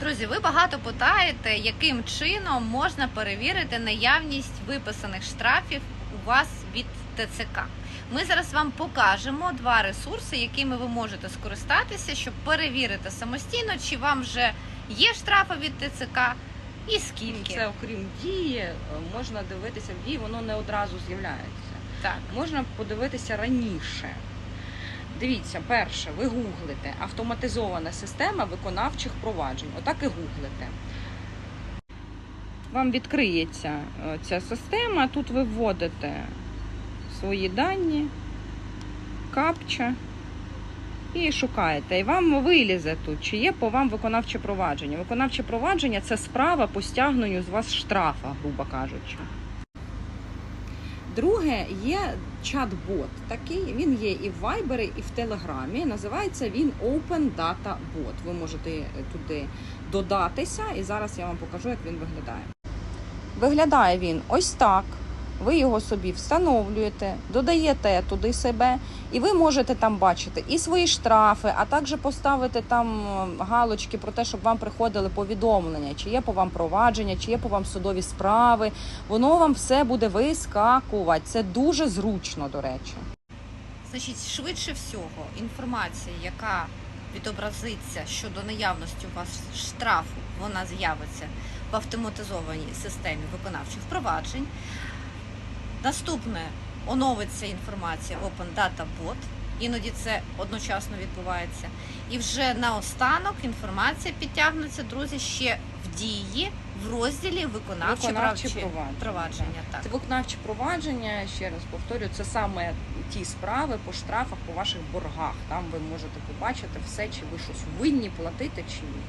Друзі, ви багато питаєте, яким чином можна перевірити наявність виписаних штрафів у вас від ТЦК. Ми зараз вам покажемо два ресурси, якими ви можете скористатися, щоб перевірити самостійно, чи вам вже є штрафи від ТЦК і скільки. Це окрім дії, можна дивитися в дії, воно не одразу з'являється. Так. Можна подивитися раніше. Дивіться, перше, ви гуглите автоматизована система виконавчих проваджень. Отак і гуглите. Вам відкриється е, ця система. Тут ви вводите свої дані, капча і шукаєте. І вам вилізе тут, чи є по вам виконавче провадження. Виконавче провадження це справа по стягненню з вас штрафа, грубо кажучи. Друге, є чат-бот. Такий він є і в Viber, і в Телеграмі. Називається він Open Data Bot. Ви можете туди додатися, і зараз я вам покажу, як він виглядає. Виглядає він ось так. Ви його собі встановлюєте, додаєте туди себе, і ви можете там бачити і свої штрафи, а також поставити там е, галочки про те, щоб вам приходили повідомлення, чи є по вам провадження, чи є по вам судові справи. Воно вам все буде вискакувати. Це дуже зручно, до речі. Значить, швидше всього, інформація, яка відобразиться щодо наявності у вас штрафу, вона з'явиться в автоматизованій системі виконавчих впроваджень. Наступне оновиться інформація Open Data Bot. Іноді це одночасно відбувається. І вже наостанок інформація підтягнеться, друзі, ще в дії в розділі Виконавчі правчі- провадження, провадження. Так. Це виконавчі провадження, ще раз повторюю, це саме ті справи по штрафах, по ваших боргах. Там ви можете побачити все, чи ви щось винні платити чи ні.